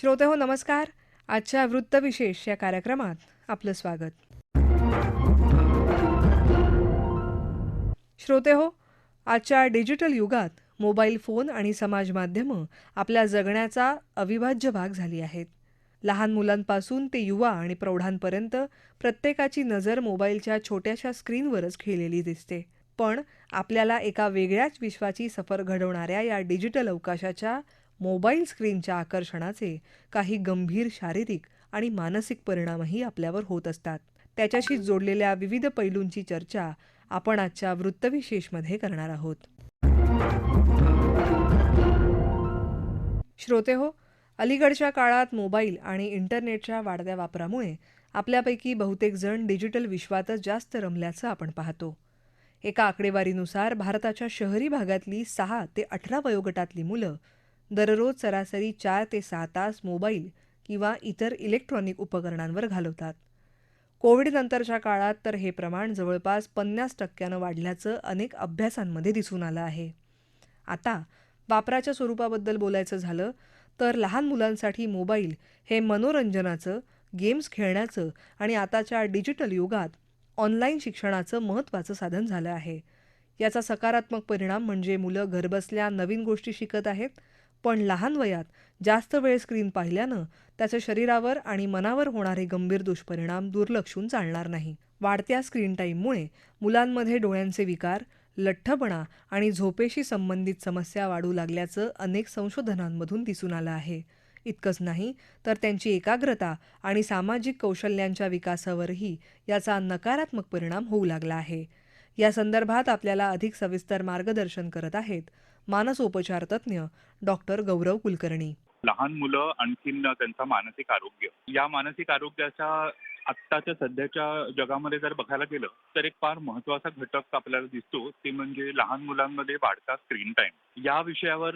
श्रोते हो नमस्कार. आजच्या वृत्तविशेष या कार्यक्रमात आपलं स्वागत. श्रोते हो आजच्या डिजिटल युगात मोबाईल फोन आणि समाज माध्यमं आपल्या जगण्याचा अविभाज्य भाग झाली आहेत. लहान मुलांपासून ते युवा आणि प्रौढांपर्यंत प्रत्येकाची नजर मोबाईलच्या छोट्याशा स्क्रीनवरच खिळलेली दिसते. पण आपल्याला एका वेगळ्याच विश्वाची सफर घडवणाऱ्या या डिजिटल अवकाशाच्या मोबाईल स्क्रीनच्या आकर्षणाचे काही गंभीर शारीरिक आणि मानसिक परिणामही आपल्यावर होत असतात. त्याच्याशी जोडलेल्या विविध पैलूंची चर्चा आपण आजच्या वृत्तविशेषमध्ये करणार आहोत. श्रोते हो अलीकडच्या काळात मोबाईल आणि इंटरनेटच्या वाढत्या वापरामुळे आपल्यापैकी बहुतेक जण डिजिटल विश्वातच जास्त रमल्याचं आपण पाहतो. एका आकडेवारीनुसार भारताच्या शहरी भागातली सहा ते अठरा वयोगटातली मुलं दररोज सरासरी चार ते सहा तास मोबाईल किंवा इतर इलेक्ट्रॉनिक उपकरणांवर घालवतात. कोविडनंतरच्या काळात तर हे प्रमाण जवळपास पन्नास टक्क्यानं वाढल्याचं अनेक अभ्यासांमध्ये दिसून आलं आहे. आता वापराच्या स्वरूपाबद्दल बोलायचं झालं तर लहान मुलांसाठी मोबाईल हे मनोरंजनाचं गेम्स खेळण्याचं आणि आताच्या डिजिटल युगात ऑनलाईन शिक्षणाचं महत्त्वाचं साधन झालं आहे. याचा सकारात्मक परिणाम म्हणजे मुलं घरबसल्या नवीन गोष्टी शिकत आहेत पण लहान वयात जास्त वेळ स्क्रीन पाहिल्यानं त्याच्या शरीरावर आणि मनावर होणारे गंभीर दुष्परिणाम दुर्लक्षून चालणार नाही. वाढत्या स्क्रीन टाईममुळे मुलांमध्ये डोळ्यांचे विकार लठ्ठपणा आणि झोपेशी संबंधित समस्या वाढू लागल्याचं अनेक संशोधनांमधून दिसून आलं आहे. इतकंच नाही तर त्यांची एकाग्रता आणि सामाजिक कौशल्यांच्या विकासावरही याचा नकारात्मक परिणाम होऊ लागला आहे. या संदर्भात आपल्याला अधिक सविस्तर मार्गदर्शन करत आहेत मानसोपचार तज्ज्ञ डॉक्टर गौरव कुलकर्णी. लहान मुलं आणखीन त्यांचं मानसिक आरोग्य. या मानसिक आरोग्याच्या आत्ताच्या सध्याच्या जगामध्ये जर बघायला गेलं तर एक फार महत्त्वाचा घटक आपल्याला दिसतो ते म्हणजे लहान मुलांमध्ये वाढता स्क्रीन टाइम. या विषयावर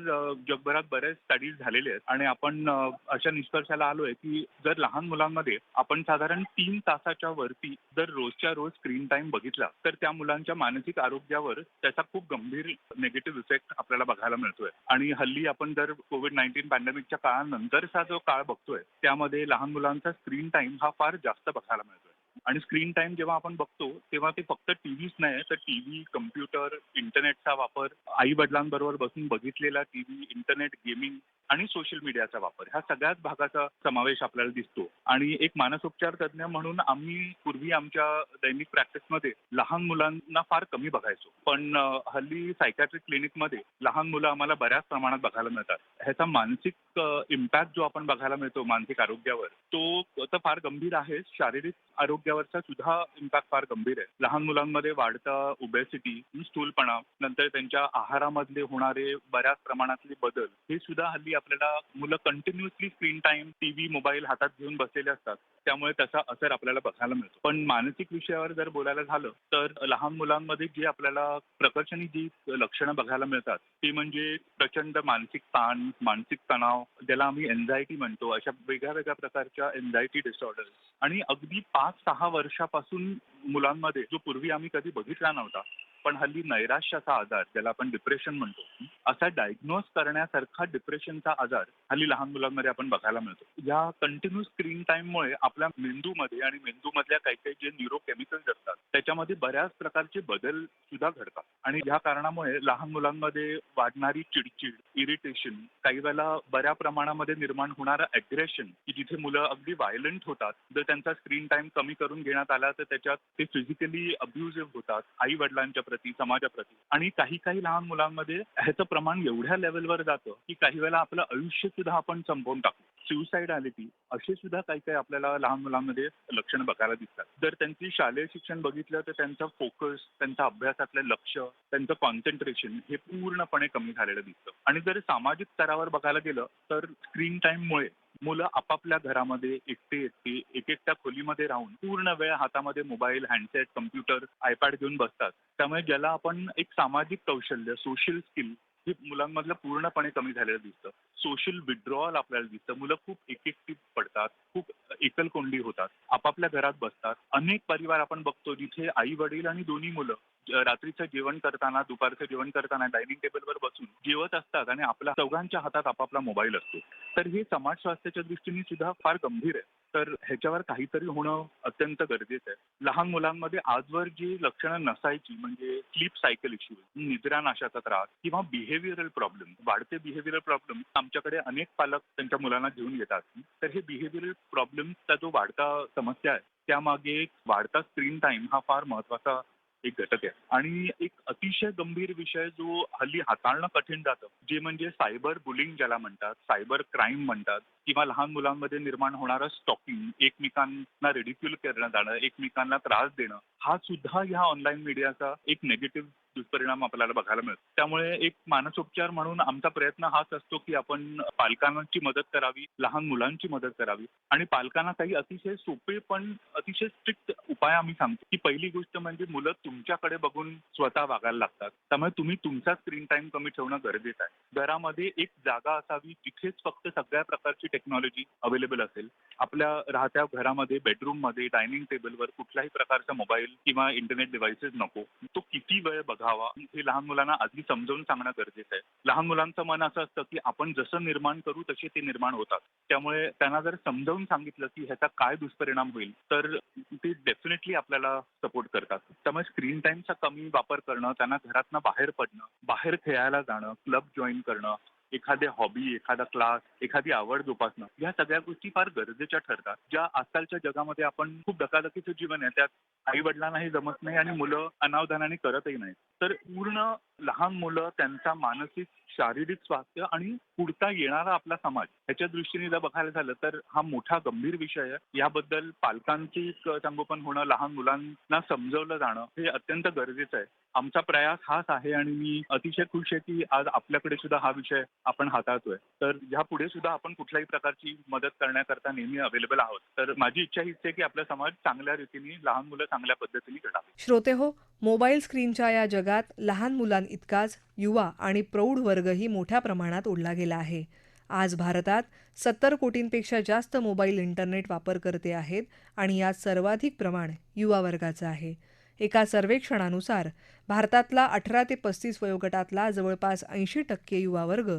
जगभरात बरेच स्टडीज झालेले आहेत. आणि आपण अशा निष्कर्षाला आलोय की जर लहान मुलांमध्ये आपण साधारण तीन तासाच्या वरती जर रोजच्या रोज स्क्रीन टाइम बघितला तर त्या मुलांच्या मानसिक आरोग्यावर त्याचा खूप गंभीर निगेटिव्ह इफेक्ट आपल्याला बघायला मिळतोय. आणि हल्ली आपण जर कोविड नाईन्टीन पॅन्डेमिकच्या काळानंतरचा जो काळ बघतोय त्यामध्ये लहान मुलांचा स्क्रीन टाइम हा फार जास्त बघायला मिळतोय. आणि स्क्रीन टाइम जेव्हा आपण बघतो तेव्हा ते फक्त टीव्हीच नाही तर टीव्ही कम्प्युटर इंटरनेटचा वापर आई वडिलांबरोबर बसून बघितलेला टीव्ही इंटरनेट गेमिंग आणि सोशल मीडियाचा वापर. ह्या सगळ्याच भागाचा समावेश आपल्याला दिसतो. आणि एक मानसोपचार तज्ज्ञ म्हणून आम्ही पूर्वी आमच्या दैनिक प्रॅक्टिसमध्ये लहान मुलांना फार कमी बघायचो. पण हल्ली सायकॅट्रिक क्लिनिकमध्ये लहान मुलं आम्हाला बऱ्याच प्रमाणात बघायला मिळतात. ह्याचा मानसिक इम्पॅक्ट जो आपण बघायला मिळतो मानसिक आरोग्यावर तो तर फार गंभीर आहे. शारीरिक आरोग्य आरोग्यावरचा सुद्धा इम्पॅक्ट फार गंभीर आहे. लहान मुलांमध्ये वाढता ओबेसिटी स्थूलपणा नंतर त्यांच्या आहारामधले होणारे बऱ्याच प्रमाणातले बदल हे सुद्धा हल्ली आपल्याला मुलं continuously screen time TV mobile हातात घेऊन बसलेले असतात. त्यामुळे त्याचा असर आपल्याला बघायला मिळतो. पण मानसिक विषयावर जर बोलायला झालं तर लहान मुलांमध्ये जी आपल्याला प्रकर्षणी जी लक्षणं बघायला मिळतात ती म्हणजे प्रचंड मानसिक ताण मानसिक तणाव ज्याला आम्ही एन्झायटी म्हणतो अशा वेगळ्या वेगळ्या प्रकारच्या एन्झायटी डिसऑर्डर आणि अगदी पाच सहा वर्षापासून मुलांमध्ये जो पूर्वी आम्ही कधी बघितला नव्हता पण हल्ली नैराश्याचा आजार ज्याला आपण डिप्रेशन म्हणतो असा डायग्नोज करण्यासारखा डिप्रेशनचा आजार हल्ली लहान मुलांमध्ये आपण बघायला मिळतो. या कंटिन्यू स्क्रीन टाइममुळे आपल्या मेंदूमध्ये आणि मेंदूमधल्या काही काही जे न्यूरोकेमिकल्स असतात त्याच्यामध्ये बऱ्याच प्रकारचे बदल सुद्धा घडतात. आणि या कारणामुळे लहान मुलांमध्ये वाढणारी चिडचिड इरिटेशन काही वेळेला बऱ्या प्रमाणामध्ये निर्माण होणारं अग्रेशन की जिथे मुलं अगदी व्हायलंट होतात जर त्यांचा स्क्रीन टाइम कमी करून घेण्यात आला तर त्याच्यात ते फिजिकली अब्युझिव्ह होतात आई वडिलांच्या प्रती समाजाप्रती. आणि काही काही लहान मुलांमध्ये ह्याचं प्रमाण एवढ्या लेवलवर जातं की काही वेळेला आपलं आयुष्य सुद्धा आपण संपवून टाकतो सुसाईडॅलिटी असे सुद्धा काही काही आपल्याला लहान मुलांमध्ये लक्षणं बघायला दिसतात. जर त्यांची शालेय शिक्षण बघितलं तर त्यांचा फोकस त्यांचा अभ्यासातलं लक्ष त्यांचं कॉन्सन्ट्रेशन हे पूर्णपणे कमी झालेलं दिसतं. आणि जर सामाजिक स्तरावर बघायला गेलं तर स्क्रीन टाइममुळे मुलं आपापल्या घरामध्ये एकटे एकटे एक एकट्या खोलीमध्ये राहून पूर्ण वेळ हातामध्ये मोबाईल हँडसेट कम्प्युटर आयपॅड घेऊन बसतात. त्यामुळे ज्याला आपण एक सामाजिक कौशल्य सोशल स्किल हे मुलांमधलं पूर्णपणे कमी झालेलं दिसतं. सोशल विड्रॉल आपल्याला दिसतं. मुलं खूप एक एकटी पडतात खूप एकलकोंडी होतात आपापल्या घरात बसतात. अनेक परिवार आपण बघतो जिथे आई वडील आणि दोन्ही मुलं रात्रीचं जेवण करताना दुपारचं जेवण करताना डायनिंग टेबलवर बसून जेवत असतात आणि आपल्या चौघांच्या हातात आपापला मोबाईल असतो. तर हे समाज स्वास्थ्याच्या दृष्टीने सुद्धा फार गंभीर आहे. तर ह्याच्यावर काहीतरी होणं अत्यंत गरजेचं आहे. लहान मुलांमध्ये आजवर जी लक्षणं नसायची म्हणजे स्लीप सायकल इश्यू निद्रानाशाचा त्रास किंवा बिहेव्हिअरल प्रॉब्लेम वाढते बिहेव्हिअरल प्रॉब्लेम आमच्याकडे अनेक पालक त्यांच्या मुलांना घेऊन येतात. तर हे बिहेव्हिअरल प्रॉब्लेमचा जो वाढता समस्या आहे त्यामागे वाढता स्क्रीन टाइम हा फार महत्त्वाचा एक घटक आहे. आणि एक अतिशय गंभीर विषय जो हल्ली हाताळणं कठीण जातं जे म्हणजे सायबर बुलिंग ज्याला म्हणतात सायबर क्राईम म्हणतात किंवा लहान मुलांमध्ये निर्माण होणारं स्टॉकिंग एकमेकांना रेडिक्युल करणं जाणं एकमेकांना त्रास देणं हा सुद्धा ह्या ऑनलाईन मीडियाचा एक नेगेटिव्ह दुष्परिणाम आपल्याला बघायला मिळतो. त्यामुळे एक मानसोपचार म्हणून आमचा प्रयत्न हाच असतो की आपण पालकांची मदत करावी लहान मुलांची मदत करावी. आणि पालकांना काही अतिशय सोपे पण अतिशय स्ट्रिक्ट उपाय आम्ही सांगतो की पहिली गोष्ट म्हणजे मुलं तुमच्याकडे बघून स्वतः वागायला लागतात. त्यामुळे तुम्ही तुमचा स्क्रीन टाइम कमी ठेवणं गरजेचं आहे. घरामध्ये एक जागा असावी तिथेच फक्त सगळ्या प्रकारची टेक्नॉलॉजी अवेलेबल असेल. आपल्या राहत्या घरामध्ये बेडरूममध्ये डायनिंग टेबलवर कुठल्याही प्रकारचा मोबाईल किंवा इंटरनेट डिव्हाइसेस नको तो किती वेळ बघावा? हे लहान मुलांना आधी समजावून सांगणं गरजेचं आहे. लहान मुलांचं मन असं असतं की आपण जसं निर्माण करू तसे ते निर्माण होतात. त्यामुळे त्यांना जर समजावून सांगितलं की ह्याचा काय दुष्परिणाम होईल तर ते डेफिनेटली आपल्याला सपोर्ट करतात. त्यामुळे स्क्रीन टाइमचा कमी वापर करणं त्यांना घरातनं बाहेर पडणं बाहेर खेळायला जाणं क्लब जॉईन करणं एखादे हॉबी एखादा क्लास एखादी आवड जोपासणं या सगळ्या गोष्टी फार गरजेच्या ठरतात. ज्या आजकालच्या जगामध्ये आपण खूप धकाधकीचं जीवन आहे त्यात आई वडिलांनाही जमत नाही आणि मुलं अनावधानाने करतही नाही तर पूर्ण लहान मुलं त्यांचा मानसिक शारीरिक स्वास्थ्य आणि पुढता येणारा आपला समाज ह्याच्या दृष्टीने जर बघायला झालं तर हा मोठा गंभीर विषय आहे. याबद्दल पालकांची संगोपन होणं लहान मुलांना समजवलं जाणं हे अत्यंत गरजेचं आहे. आमचा प्रयास हाच आहे आणि मी अतिशय खुश आहे की आज आपल्याकडे सुद्धा हा विषय आपण हाताळतोय. तर ह्या पुढे सुद्धा आपण कुठल्याही प्रकारची मदत करण्याकरता नेहमी अवेलेबल आहोत. तर माझी इच्छा हीच आहे की आपला समाज चांगल्या रीतीने लहान मुलं चांगल्या पद्धतीने घडावी. श्रोते हो मोबाईल स्क्रीनच्या या जगात लहान मुलांइतकाच युवा आणि प्रौढ वर्गही मोठ्या प्रमाणात ओढला गेला आहे. आज भारतात सत्तर कोटींपेक्षा जास्त मोबाईल इंटरनेट वापरकर्ते आहेत आणि यात सर्वाधिक प्रमाण युवा वर्गाचं आहे. एका सर्वेक्षणानुसार भारतातला अठरा ते पस्तीस वयोगटातला जवळपास ऐंशी टक्के युवा वर्ग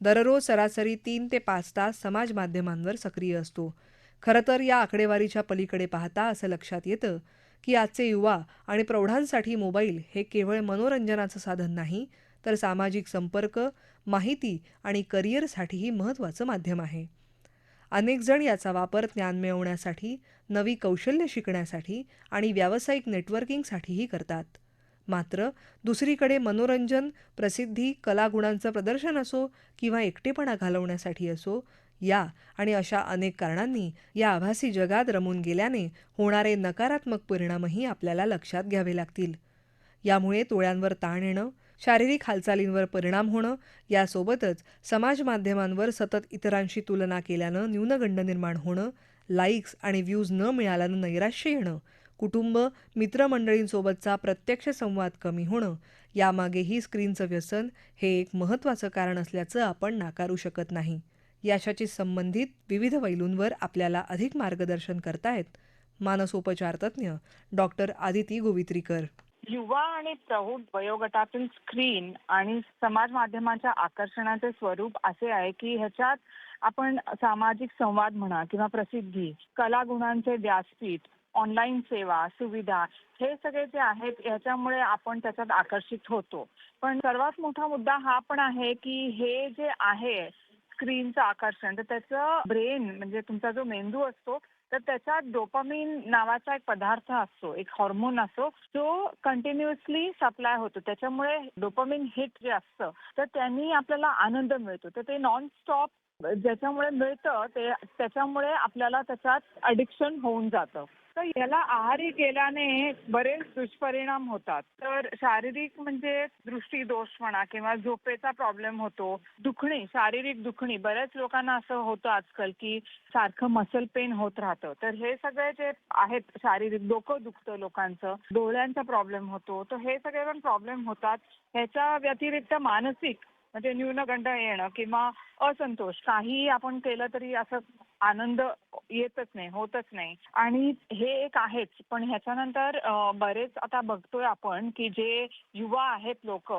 दररोज सरासरी तीन ते पाच तास समाज माध्यमांवर सक्रिय असतो. खरं तर या आकडेवारीच्या पलीकडे पाहता असं लक्षात येतं की आजचे युवा आणि प्रौढांसाठी मोबाईल हे केवळ मनोरंजनाचं साधन नाही तर सामाजिक संपर्क माहिती आणि करिअरसाठीही महत्त्वाचं माध्यम आहे. अनेकजण याचा वापर ज्ञान मिळवण्यासाठी नवी कौशल्य शिकण्यासाठी आणि व्यावसायिक नेटवर्किंगसाठीही करतात. मात्र दुसरीकडे मनोरंजन प्रसिद्धी कलागुणांचं प्रदर्शन असो किंवा एकटेपणा घालवण्यासाठी असो या आणि अशा अनेक कारणांनी या आभासी जगात रमून गेल्याने होणारे नकारात्मक परिणामही आपल्याला लक्षात घ्यावे लागतील. यामुळे तोळ्यांवर ताण येणं शारीरिक हालचालींवर परिणाम होणं यासोबतच समाज माध्यमांवर सतत इतरांशी तुलना केल्यानं न्यूनगंड निर्माण होणं लाईक्स आणि व्ह्यूज न मिळाल्यानं नैराश्य येणं कुटुंब मित्रमंडळींसोबतचा प्रत्यक्ष संवाद कमी होणं यामागेही स्क्रीनचं व्यसन हे एक महत्त्वाचं कारण असल्याचं आपण नाकारू शकत नाही. यशाची संबंधित विविध पैलूंवर आपल्याला अधिक मार्गदर्शन करतायत मानसोपचार तज्ज्ञ डॉक्टर आदिती गोवित्रीकर. युवा आणि प्रौढ वयोगटातील स्क्रीन आणि समाज माध्यमाच्या आकर्षणाचे स्वरूप असे आहे की ह्याच्यात आपण सामाजिक संवाद म्हणा किंवा प्रसिद्धी कलागुणांचे व्यासपीठ ऑनलाईन सेवा सुविधा हे सगळे जे आहेत याच्यामुळे आपण त्याच्यात आकर्षित होतो. पण सर्वात मोठा मुद्दा हा पण आहे की हे जे आहे स्क्रीनचं आकर्षण. तर त्याचं ब्रेन म्हणजे तुमचा जो मेंदू असतो तर त्याच्यात डोपामिन नावाचा एक पदार्थ असतो एक हॉर्मोन असतो जो कंटिन्युअसली सप्लाय होतो. त्याच्यामुळे डोपामिन हिट जे असतं तर त्यांनी आपल्याला आनंद मिळतो. तर ते नॉन स्टॉप ज्याच्यामुळे मिळतं ते त्याच्यामुळे आपल्याला त्याच्यात अडिक्शन होऊन जातं. तर याला आहारी गेल्याने बरेच दुष्परिणाम होतात. तर शारीरिक म्हणजे दृष्टी दोष म्हणा किंवा झोपेचा प्रॉब्लेम होतो दुखणी शारीरिक दुखणी बऱ्याच लोकांना असं होतं आजकाल की सारखं मसल पेन होत राहतं. तर हे सगळे जे आहेत शारीरिक डोकं दुखतं लोकांचं डोळ्यांचा प्रॉब्लेम होतो तर हे सगळे पण प्रॉब्लेम होतात. ह्याच्या व्यतिरिक्त मानसिक म्हणजे न्यूनगंड येणं किंवा असंतोष काही आपण केलं तरी असं आनंद येतच नाही होतच नाही. आणि हे एक आहेच पण ह्याच्यानंतर बरेच आता बघतोय आपण की जे युवा आहेत लोक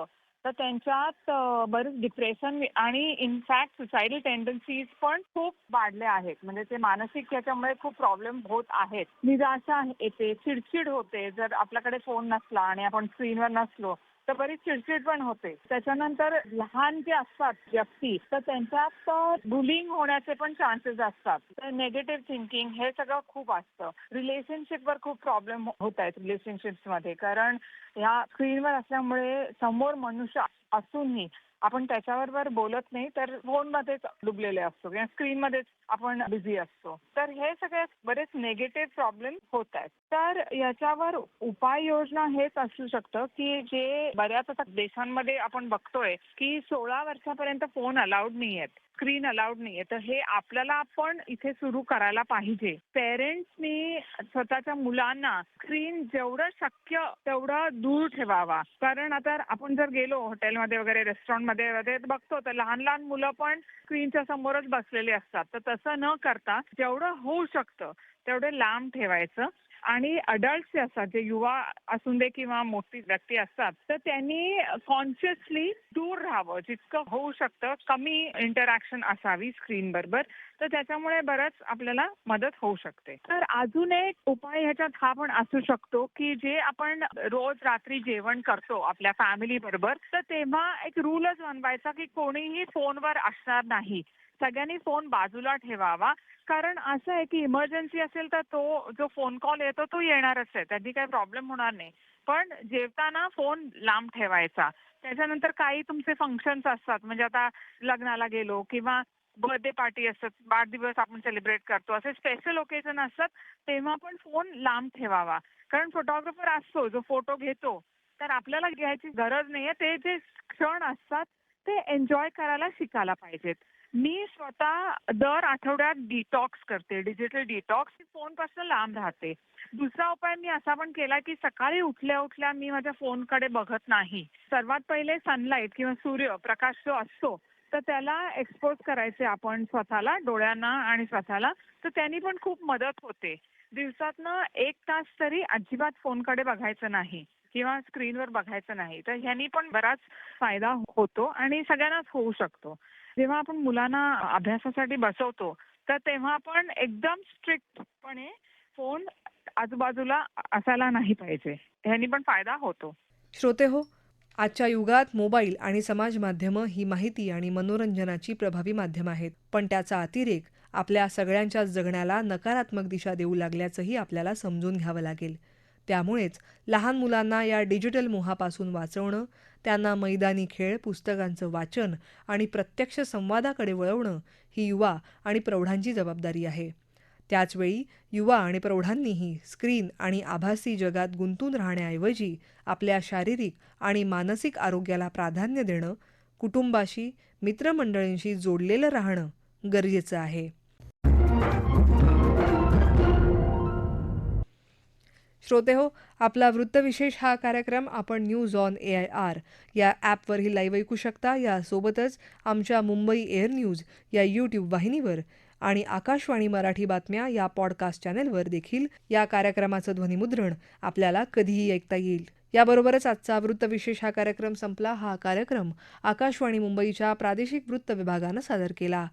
तर त्यांच्यात बरेच डिप्रेशन आणि इनफॅक्ट सुसायडल टेंडन्सीज पण खूप वाढल्या आहेत. म्हणजे ते मानसिक याच्यामुळे खूप प्रॉब्लेम होत आहेत. निराशा येते चिडचिड होते. जर आपल्याकडे फोन नसला आणि आपण स्क्रीनवर नसलो तर बरीच चिडचिड पण होते. त्याच्यानंतर लहान जे असतात व्यक्ती तर त्यांच्यात बुलिंग होण्याचे पण चान्सेस असतात. तर नेगेटिव्ह थिंकिंग हे सगळं खूप असतं. रिलेशनशिपवर खूप प्रॉब्लेम होत आहेत रिलेशनशिप्समध्ये. कारण ह्या स्क्रीनवर असल्यामुळे समोर मनुष्य असूनही आपण त्याच्याबरोबर बोलत नाही तर फोनमध्येच डुबलेले असतो किंवा स्क्रीनमध्येच आपण बिझी असतो. तर हे सगळे बरेच नेगेटिव्ह प्रॉब्लेम होत आहेत. तर याच्यावर उपाययोजना हेच असू शकतं की जे बऱ्याच आता देशांमध्ये आपण बघतोय की सोळा वर्षापर्यंत फोन अलाउड नाही आहेत स्क्रीन अलाउड नाहीये तर हे आपल्याला आपण इथे सुरू करायला पाहिजे. पेरेंट्सनी स्वतःच्या मुलांना स्क्रीन जेवढं शक्य तेवढं दूर ठेवावा. कारण आता आपण जर गेलो हॉटेलमध्ये वगैरे मध्ये वगैरे बघतो तर लहान लहान मुलं पण स्क्रीनच्या समोरच बसलेली असतात. तर तसं न करता जेवढं होऊ शकतं तेवढे लांब ठेवायचं. आणि अडल्ट जे असतात जे युवा असून दे किंवा मोठी व्यक्ती असतात तर त्यांनी कॉन्शियसली दूर राहावं. जितकं होऊ शकतं कमी इंटरॅक्शन असावी स्क्रीन बरोबर. तर त्याच्यामुळे बरंच आपल्याला मदत होऊ शकते. तर अजून एक उपाय ह्याच्यात हा पण असू शकतो की जे आपण रोज रात्री जेवण करतो आपल्या फॅमिली बरोबर तर तेव्हा एक रूलच बनवायचा की कोणीही फोनवर असणार नाही. सगळ्यांनी फोन बाजूला ठेवावा. कारण असं आहे की इमर्जन्सी असेल तर तो जो फोन कॉल येतो तो येणारच आहे. त्याची काही प्रॉब्लेम होणार नाही. पण जेवताना फोन लांब ठेवायचा. त्याच्यानंतर काही तुमचे फंक्शन्स असतात. म्हणजे आता लग्नाला गेलो किंवा बर्थडे पार्टी असतात. वाढदिवस आपण सेलिब्रेट करतो. असे स्पेशल ओकेजन असतात. तेव्हा पण फोन लांब ठेवावा. कारण फोटोग्राफर असतो जो फोटो घेतो तर आपल्याला घ्यायची गरज नाहीये. ते जे क्षण असतात ते एन्जॉय करायला शिकायला पाहिजेत. मी स्वतः दर आठवड्यात डिटॉक्स करते डिजिटल डिटॉक्स फोनपासून लांब राहते. दुसरा उपाय मी असा पण केला की सकाळी उठल्या उठल्या मी माझ्या फोनकडे बघत नाही. सर्वात पहिले सनलाईट किंवा सूर्य प्रकाश जो असतो तर त्याला एक्सपोज करायचे आपण स्वतःला डोळ्यांना आणि स्वतःला. तर त्यांनी पण खूप मदत होते. दिवसातनं एक तास तरी अजिबात फोनकडे बघायचं नाही किंवा स्क्रीनवर बघायचं नाही. तर ह्यांनी पण बराच फायदा होतो आणि सगळ्यांनाच होऊ शकतो. जेव्हा आपण मुलांना अभ्यासासाठी बसवतो तर तेव्हा आपण एकदम स्ट्रिक्टपणे फोन आजूबाजूला असायला नाही पाहिजे. ह्यानी पण फायदा होतो. श्रोते हो आजच्या युगात मोबाईल आणि समाज माध्यमं ही माहिती आणि मनोरंजनाची प्रभावी माध्यमं आहेत. पण त्याचा अतिरेक आपल्या सगळ्यांच्याच जगण्याला नकारात्मक दिशा देऊ लागल्याचंही आपल्याला समजून घ्यावं लागेल. त्यामुळेच लहान मुलांना या डिजिटल मोहापासून वाचवणं त्यांना मैदानी खेळ पुस्तकांचं वाचन आणि प्रत्यक्ष संवादाकडे वळवणं ही युवा आणि प्रौढांची जबाबदारी आहे. त्याचवेळी युवा आणि प्रौढांनीही स्क्रीन आणि आभासी जगात गुंतून राहण्याऐवजी आपल्या शारीरिक आणि मानसिक आरोग्याला प्राधान्य देणं कुटुंबाशी मित्रमंडळींशी जोडलेलं राहणं गरजेचं आहे. श्रोते हो आपला वृत्तविशेष हा कार्यक्रम आपण news on A I R या ॲपवरही लाईव्ह ऐकू शकता. यासोबतच आमच्या मुंबई एअर न्यूज या यूट्यूब वाहिनीवर आणि आकाशवाणी मराठी बातम्या या पॉडकास्ट चॅनेलवर देखील या कार्यक्रमाचं ध्वनिमुद्रण आपल्याला कधीही ऐकता येईल. याबरोबरच आजचा वृत्तविशेष हा कार्यक्रम संपला. हा कार्यक्रम आकाशवाणी मुंबईच्या प्रादेशिक वृत्त विभागानं सादर केला.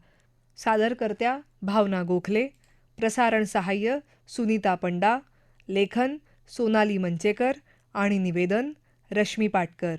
सादरकर्त्या भावना गोखले प्रसारण सहाय्य सुनीता पंडा लेखन सोनाली मंचेकर आणि निवेदन रश्मी पाटकर.